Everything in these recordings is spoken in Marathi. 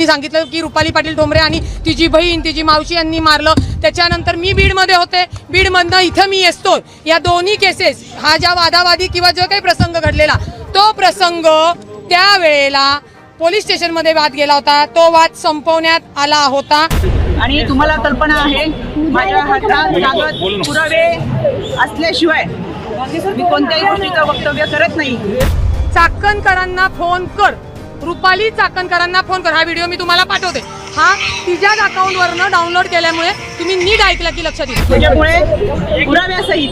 मी सांगितलं की रुपाली पाटील ठोंबरे आणि तिची बहीण तिची मावशी यांनी मारलं त्याच्यानंतर मी बीडमध्ये होते. बीडमधनं इथं मी येतो या दोन्ही केसेस हा ज्या वादावादी किंवा जो काही प्रसंग घडलेला तो प्रसंग त्यावेळेला पोलीस स्टेशनमध्ये वाद गेला होता. तो वाद संपवण्यात आला होता. आणि तुम्हाला कल्पना आहे माझ्या हातात कागद पुरावे असल्याशिवाय मी कोणत्याही गोष्टीचं वक्तव्य करत नाही. चाकणकरांना फोन कर. रुपाली चाकणकरांना फोन कर. हा व्हिडिओ मी तुम्हाला पाठवते. हा तिच्याच अकाउंटवरनं डाउनलोड केल्यामुळे तुम्ही नीट ऐकलं की लक्षात येईल. त्याच्यामुळे पुराव्यासहित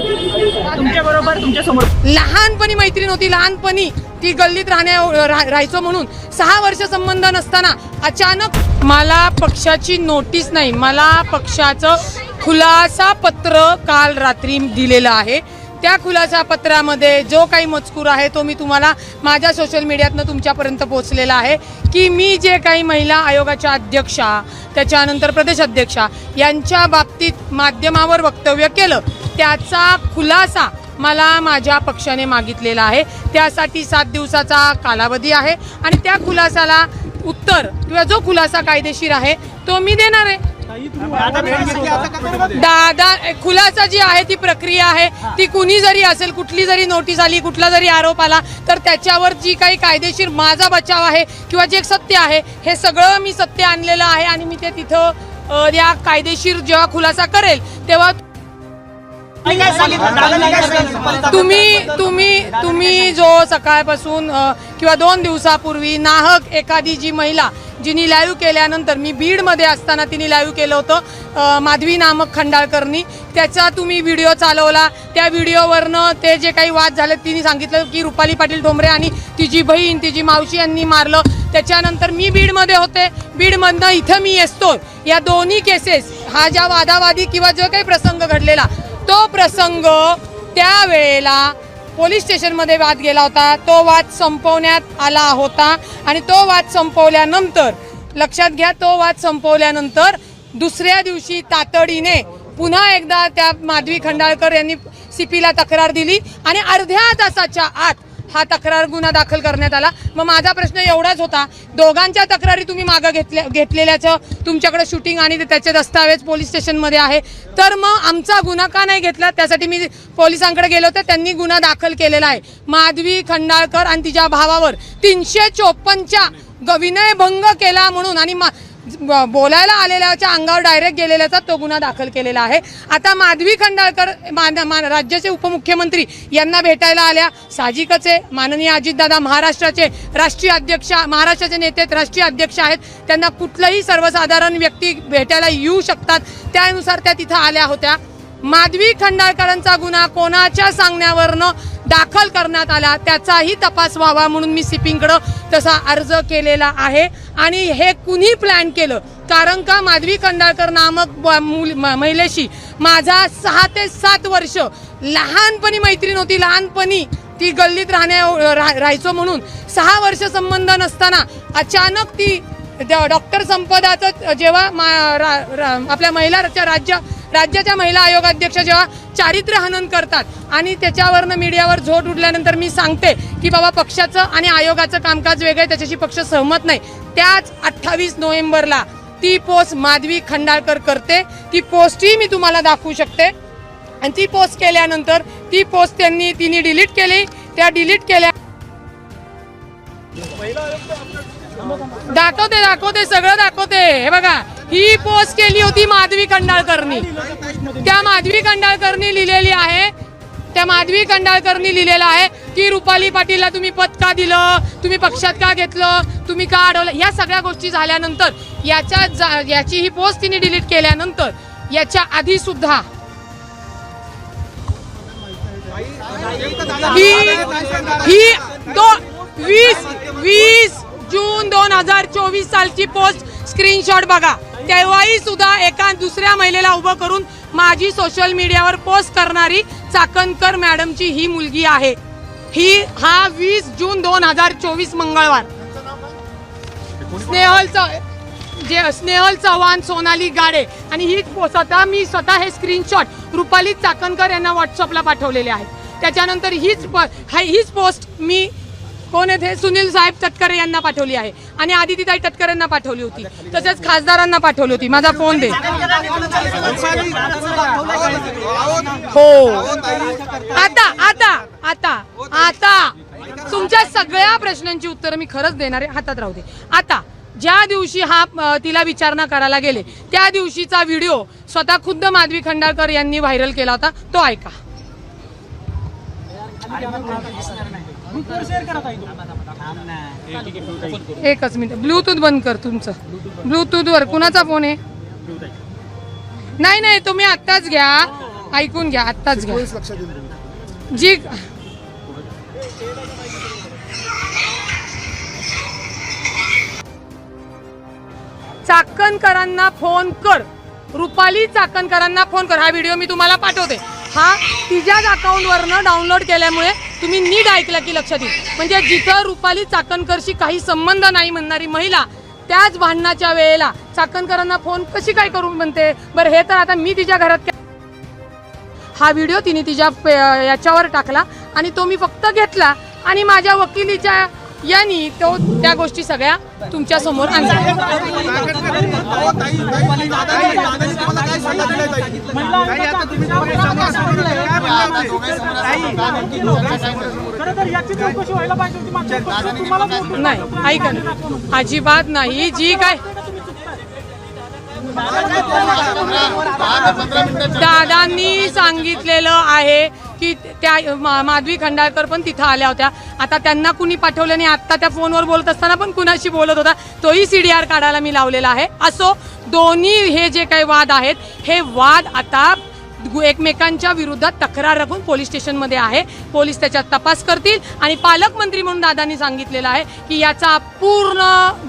लहानपणी मैत्रीण होती. लहानपणी ती गल्लीत राहण्या राहायचो म्हणून. सहा वर्ष संबंध नसताना अचानक मला पक्षाची नोटीस नाही. मला पक्षाचं खुलासा पत्र काल रात्री दिलेलं आहे. त्या खुलासा पत्रामध्ये जो काही मजकूर आहे तो मी तुम्हाला माझ्या सोशल मीडियातनं तुमच्यापर्यंत पोहोचलेला आहे की मी जे काही महिला आयोगाच्या अध्यक्षा त्याच्यानंतर प्रदेश अध्यक्षा यांच्या बाबतीत माध्यमावर वक्तव्य केलं त्याचा खुलासा मला माझ्या पक्षाने मागितलेला आहे. त्यासाठी सात दिवसाचा कालावधी आहे आणि त्या खुलासाला उत्तर किंवा जो खुलासा कायदेशीर आहे तो मी देणार आहे. दादा खुलासा जी आहे ती प्रक्रिया आहे ती कुणी जरी असेल कुठली जरी नोटीस आली कुठला जरी आरोप आला तर त्याच्यावर जी काही कायदेशीर माझा बचाव आहे किंवा जे सत्य आहे हे सगळं मी सत्य आणलेलं आहे आणि मी ते तिथं या कायदेशीर जेव्हा खुलासा करेल तेव्हा तुम्ही तुम्ही तुम्ही जो सकाळपासून किंवा दोन दिवसापूर्वी नाहक एखादी जी महिला जिनी लाईव्ह केल्यानंतर मी बीडमध्ये असताना तिने लाईव्ह केलं होतं माधवी नामक खंडाळकरनी. त्याचा तुम्ही व्हिडिओ चालवला. त्या व्हिडिओवरनं ते जे काही वाद झाले तिने सांगितलं की रुपाली पाटील ठोंबरे आणि तिची बहीण तिची मावशी यांनी मारलं. त्याच्यानंतर मी बीडमध्ये होते. बीडमधनं इथं मी येतो या दोन्ही केसेस हा ज्या वादावादी किंवा जो काही प्रसंग घडलेला तो प्रसंग त्यावेळेला पोलीस स्टेशनमध्ये वाद गेला होता. तो वाद संपवण्यात आला होता आणि तो वाद संपवल्यानंतर लक्षात घ्या तो वाद संपवल्यानंतर दुसऱ्या दिवशी तातडीने पुन्हा एकदा त्या माधवी खंडाळकर यांनी सीपीला तक्रार दिली आणि अर्ध्या तासाच्या आत हा तक्रार गुन्हा दाखल करण्यात आला. मग माझा प्रश्न एवढाच होता दोघांच्या तक्रारी तुम्ही मागं घेतल्या घेतलेल्याचं तुमच्याकडे शूटिंग आणि त्याचे दस्तावेज पोलीस स्टेशनमध्ये आहे. तर मग आमचा गुन्हा का नाही घेतला? त्यासाठी मी पोलिसांकडे गेलो तर त्यांनी गुन्हा दाखल केलेला आहे. माधवी खंडाळकर आणि तिच्या भावावर तीनशे चोपन्नच्या विनयभंग केला म्हणून आणि मा- बोलायला आलेल्याच्या अंगावर डायरेक्ट गेलेल्याचा तो गुन्हा दाखल केलेला आहे. आता माधवी खंडाळकर मा- मा- राज्याचे उपमुख्यमंत्री यांना भेटायला आल्या. साहजिकच आहे. माननीय अजितदादा महाराष्ट्राचे राष्ट्रीय अध्यक्ष महाराष्ट्राचे नेते राष्ट्रीय अध्यक्ष आहेत. त्यांना कुठलंही सर्वसाधारण व्यक्ती भेटायला येऊ शकतात. त्यानुसार त्या तिथं आल्या होत्या. माधवी खंडाळकरांचा गुन्हा कोणाच्या सांगण्यावरनं दाखल करण्यात आला त्याचाही तपास व्हावा म्हणून मी सिपिंगकडं तसा अर्ज केलेला आहे. आणि हे कुणी प्लॅन केलं? कारण का माधवी कंडाळकर नामक महिलेशी माझा सहा ते सात वर्ष लहानपणी मैत्रीण होती. लहानपणी ती गल्लीत राहण्या रा- राहायचो म्हणून सहा वर्ष संबंध नसताना अचानक ती डॉक्टर संपदाचं जेव्हा मा- रा- रा- आपल्या महिलाच्या राज्य राज्याच्या महिला आयोग अध्यक्ष जेव्हा चारित्र्य हनन करतात आणि त्याच्यावरनं मीडियावर झोट उडल्यानंतर मी सांगते की बाबा पक्षाचं आणि आयोगाचं कामकाज वेगळं आहे त्याच्याशी पक्ष सहमत नाही. त्याच अठ्ठावीस नोव्हेंबरला ती पोस्ट माधवी खंडाळकर करते. ती पोस्टही मी तुम्हाला दाखवू शकते. आणि ती पोस्ट केल्यानंतर ती पोस्ट त्यांनी तिने डिलीट केली. त्या डिलीट केल्या दाखवते दाखवते सगळं दाखवते. हे बघा. ही पोस्ट केली होती माधवी खंडाळकरनी त्या माधवी खंडाळकरनी लिहिलेली आहे. त्या माधवी खंडाळकरनी लिहिलेलं आहे की रुपाली पाटीलला तुम्ही पद का दिलं? तुम्ही पक्षात का घेतलं? तुम्ही का अडवलं? या सगळ्या गोष्टी झाल्यानंतर याच्या जा- याची ही पोस्ट तिने डिलीट केल्यानंतर याच्या आधी सुद्धा ही ही दो वीस वीस जून दोन हजार चोवीस सालची पोस्ट स्क्रीनशॉट बघा. तेव्हाही सुद्धा एका दुसऱ्या महिलेला उभं करून माझी सोशल मीडियावर पोस्ट करणारी चाकणकर मॅडमची ही मुलगी आहे. ही हा वीस जून दोन हजार चोवीस मंगळवार. स्नेहल च- जे स्नेहल चव्हाण सोनाली गाडे आणि ही पो- स्वतः मी स्वतः हे स्क्रीनशॉट रुपाली चाकणकर यांना व्हॉट्सअपला पाठवलेले आहेत. त्याच्यानंतर हीच प- हीच पोस्ट मी कोण आहेत हे? सुनील साहेब तटकरे यांना पाठवली आहे. आणि आदितीताई तटकरेंना पाठवली होती. तसेच खासदारांना पाठवली होती. माझा फोन दे. हो. आता आता आता आता. तुमच्या सगळ्या प्रश्नांची उत्तरं मी खरंच देणार आहे हातात राहू दे. आता ज्या दिवशी हा तिला विचारणा करायला गेले त्या दिवशीचा व्हिडिओ स्वतः खुद्द माधवी खंडाळकर यांनी व्हायरल केला होता. तो ऐका. एकच मिनिट. ब्लूटूथ बंद कर तुमचं. ब्लूटूथ वर कुणाचा फोन आहे? नाही नाही तुम्ही आत्ताच घ्या. ऐकून घ्या आत्ताच घ्या. जी चाकणकरांना फोन कर. रुपाली चाकणकरांना फोन कर. हा व्हिडिओ मी तुम्हाला पाठवते. हा तिच्याच अकाउंटवरनं डाउनलोड केल्यामुळे तुम्ही नीट ऐकलं की लक्षात येईल. म्हणजे जिथं रुपाली चाकणकरशी काही संबंध नाही म्हणणारी महिला त्याच भांडणाच्या वेळेला चाकणकरांना फोन कशी काय करू म्हणते? बरं हे तर आता मी तिच्या घरात हा व्हिडिओ तिने तिच्या याच्यावर टाकला आणि तो मी फक्त घेतला आणि माझ्या वकिलीच्या यांनी तो त्या गोष्टी सगळ्या तुमच्यासमोर आणल्या. नाही ऐका ना. अजिबात नाही. जी काय दादांनी सांगितलेलं आहे की त्या मा- माधवी खंडाळकर पण तिथं आल्या होत्या. आता त्यांना कुणी पाठवलं नाही आता त्या फोनवर बोलत असताना पण कुणाशी बोलत होता. तोही सी डी आर काढायला मी लावलेला आहे. असो दोन्ही हे जे काही वाद आहेत हे वाद आता एकमेकांच्या विरोधात तक्रार राखून पोलीस स्टेशनमध्ये आहे. पोलीस त्याच्यात तपास करतील आणि पालकमंत्री म्हणून दादांनी सांगितलेलं आहे की याचा पूर्ण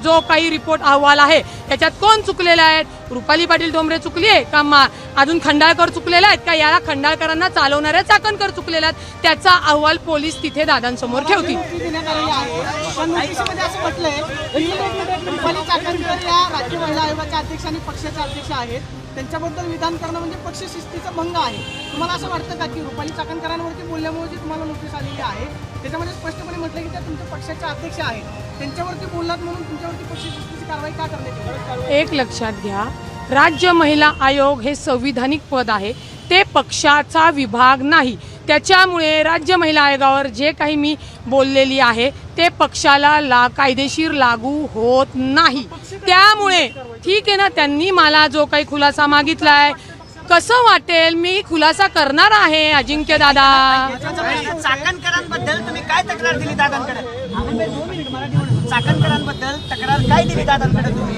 जो काही रिपोर्ट अहवाल आहे त्याच्यात कोण चुकलेला आहे? रुपाली पाटील डोंबरे चुकली आहे का? मा अजून खंडाळकर चुकलेला आहेत का? याला खंडाळकरांना चालवणाऱ्या चाकणकर चुकलेला आहेत. त्याचा अहवाल पोलीस तिथे दादांसमोर ठेवतील. अध्यक्ष आणि पक्षाचे अध्यक्ष आहेत. त्यांच्याबद्दल विधान करणं म्हणजे पक्ष शिस्तीचा भंग आहे. तुम्हाला असं वाटतं का की रुपाली चाकणकरांवरती बोलल्यामुळे जी तुम्हाला नोटीस आलेली आहे त्याच्यामध्ये स्पष्टपणे म्हटलं की त्या तुमच्या पक्षाच्या अध्यक्ष आहेत. त्यांच्यावरती बोललात म्हणून तुमच्यावरती पक्ष शिस्तीची कारवाई का करण्यात येईल? एक लक्षात घ्या राज्य महिला आयोग हे संविधानिक पद आहे. ते पक्षाचा विभाग नाही. त्याच्यामुळे राज्य महिला आयोगावर जे काही मी बोललेली आहे ते पक्षाला ला कायदेशीर लागू होत नाही. त्यामुळे ठीक आहे ना त्यांनी मला जो काही खुलासा मागितलाय. कसं वाटेल मी खुलासा करणार आहे अजिंक्य दादा? चाकणकरांबद्दल तुम्ही काय तक्रार दिली दादांकडे? चाकणकरांबद्दल तक्रार काय दिली दादांकडे तुम्ही?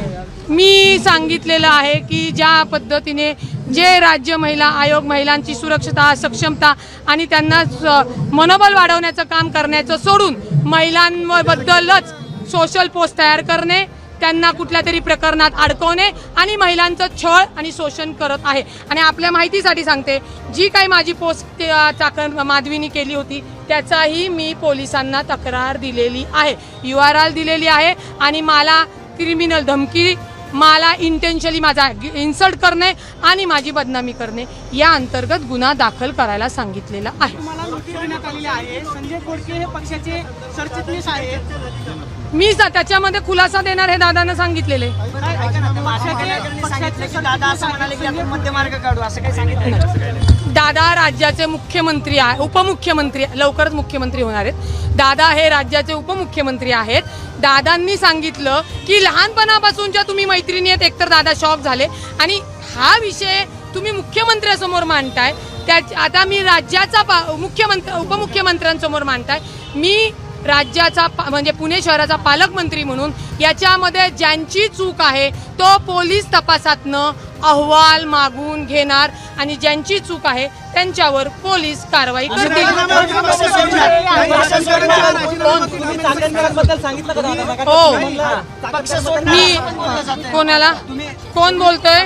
मी सांगितलेलं आहे की ज्या पद्धतीने जे राज्य महिला आयोग महिलांची सुरक्षता सक्षमता आणि त्यांना स- मनोबल वाढवण्याचं काम करण्याचं सोडून महिलांबद्दलच सोशल पोस्ट तयार करणे त्यांना कुठल्या तरी प्रकरणात अडकवणे आणि महिलांचं छळ आणि शोषण करत आहे. आणि आपल्या माहितीसाठी सांगते जी काही माझी पोस्ट चाकण माधवीनी केली होती त्याचाही मी पोलिसांना तक्रार दिलेली आहे. यू आर आर दिलेली आहे आणि मला क्रिमिनल धमकी मला इंटेन्शली माझा इन्सल्ट करणे आणि माझी बदनामी करणे या अंतर्गत गुन्हा दाखल करायला सांगितलेला आहे. संजय गोडके हे पक्षाचे सरचिटणीस आहेत. मी स- त्याच्यामध्ये खुलासा देणार हे दादांना सांगितलेले. दादा असं म्हणाले की आपण मध्यमार्ग काढू असं काही सांगितलं दादा राज्याचे मुख्यमंत्री आहे उपमुख्यमंत्री लवकरच मुख्यमंत्री होणार आहेत. दादा हे राज्याचे उपमुख्यमंत्री आहेत. दादांनी सांगितलं की लहानपणापासूनच्या तुम्ही मैत्रिणी आहेत एकतर दादा शॉक झाले. आणि हा विषय तुम्ही मुख्यमंत्र्यासमोर मांडताय. त्या आता मी राज्याचा पा मुख्यमंत्र उपमुख्यमंत्र्यांसमोर मांडताय. मी राज्याचा म्हणजे पुणे शहराचा पालकमंत्री म्हणून याच्यामध्ये ज्यांची चूक आहे तो पोलीस तपासातनं अहवाल मागून घेणार आणि ज्यांची चूक आहे त्यांच्यावर पोलीस कारवाई करतील. हो. मी. कोणाला? कोण बोलतोय?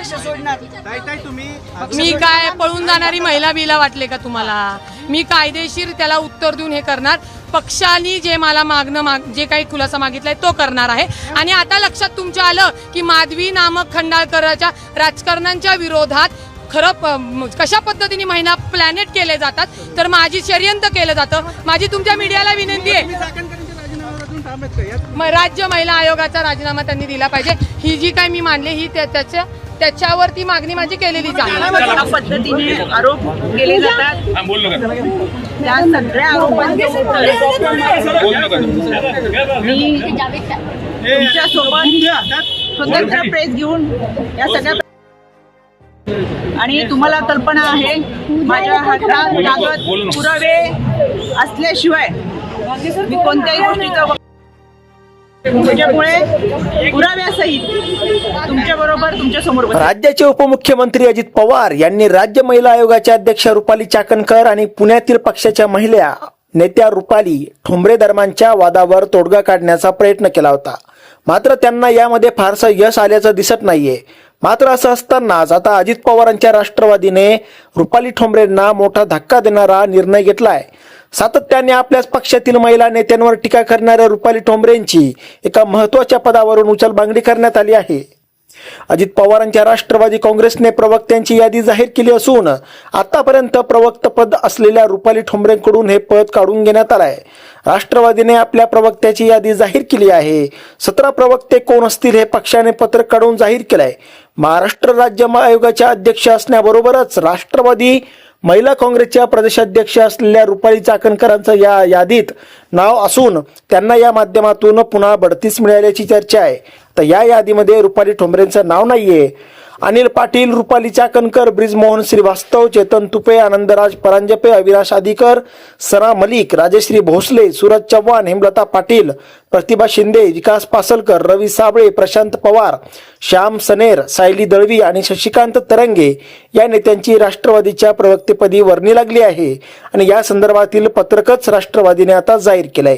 मी काय पळून जाणारी महिला बिला वाटले का तुम्हाला? मी कायदेशीर त्याला उत्तर देऊन हे करणार. पक्षाने जे मला मागणं माग जे काही खुलासा मागितलाय तो करणार आहे. आणि आता लक्षात तुमच्या आलं की माधवी नामक खंडाळकराच्या राजकारणांच्या विरोधात खरं कशा पद्धतीने महिना प्लॅनेट केले जातात? तर माझी षडयंत्र केलं जातं. माझी तुमच्या मीडियाला विनंती आहे. म- राज्य महिला आयोगाचा राजीनामा त्यांनी दिला पाहिजे. ही जी काय मी मांडली ही त्या- त्याच्या त्याच्यावरती मागणी माझी केलेलीच आहे ज्या पद्धतीने आरोप केले जातात. त्या सगळ्या आरोपांचं मी स्वतंत्र प्रेस घेऊन या सगळ्या आणि तुम्हाला कल्पना आहे माझ्या हातात कागद पुरावे असल्याशिवाय मी कोणत्याही गोष्टीचा त्याच्यामुळे पुराव्यासहित राज्याचे उपमुख्यमंत्री अजित पवार यांनी राज्य महिला आयोगाच्या अध्यक्षा रुपाली चाकणकर आणि पुण्यातील पक्षाच्या महिला नेत्या रुपाली ठोंबरे दरम्यानच्या वादावर तोडगा काढण्याचा प्रयत्न केला होता. मात्र त्यांना यामध्ये फारसं यश आल्याचं दिसत नाहीये. मात्र असं असतानाच आता अजित पवारांच्या राष्ट्रवादीने रुपाली ठोंबरेंना मोठा धक्का देणारा निर्णय घेतलाय. सातत्याने आपल्याच पक्षातील महिला नेत्यांवर टीका करणाऱ्या रुपाली ठोंबरेंची एका महत्त्वाच्या पदावरून उचलबांगडी करण्यात आली आहे. अजित पवारांच्या राष्ट्रवादी काँग्रेसने प्रवक्त्यांची यादी जाहीर केली असून आतापर्यंत प्रवक्तपद असलेल्या रुपाली ठोंबरेंकडून हे पद काढून घेण्यात आलंय. राष्ट्रवादीने आपल्या प्रवक्त्याची यादी जाहीर केली आहे. सतरा प्रवक्ते कोण असतील हे पक्षाने पत्रक काढून जाहीर केलंय. महाराष्ट्र राज्य आयोगाच्या अध्यक्ष असण्याबरोबरच राष्ट्रवादी महिला काँग्रेसच्या प्रदेशाध्यक्ष असलेल्या रुपाली चाकणकरांचं या यादीत नाव असून त्यांना या माध्यमातून पुन्हा बढतीस मिळाल्याची चर्चा आहे. तर या यादीमध्ये रुपाली ठोंबरेंचं नाव नाहीये. अनिल पाटील रुपाली चाकणकर ब्रिजमोहन श्रीवास्तव चेतन तुपे आनंदराज परांजपे अविनाश आदिकर सना मलिक राजश्री भोसले सूरज चव्हाण हेमलता पाटील प्रतिभा शिंदे विकास पासलकर रवी साबळे प्रशांत पवार श्याम सनेर सायली दळवी आणि शशिकांत तरंगे या नेत्यांची राष्ट्रवादीच्या प्रवक्तेपदी वर्णी लागली आहे. आणि या संदर्भातील पत्रकच राष्ट्रवादीने आता जाहीर केलंय.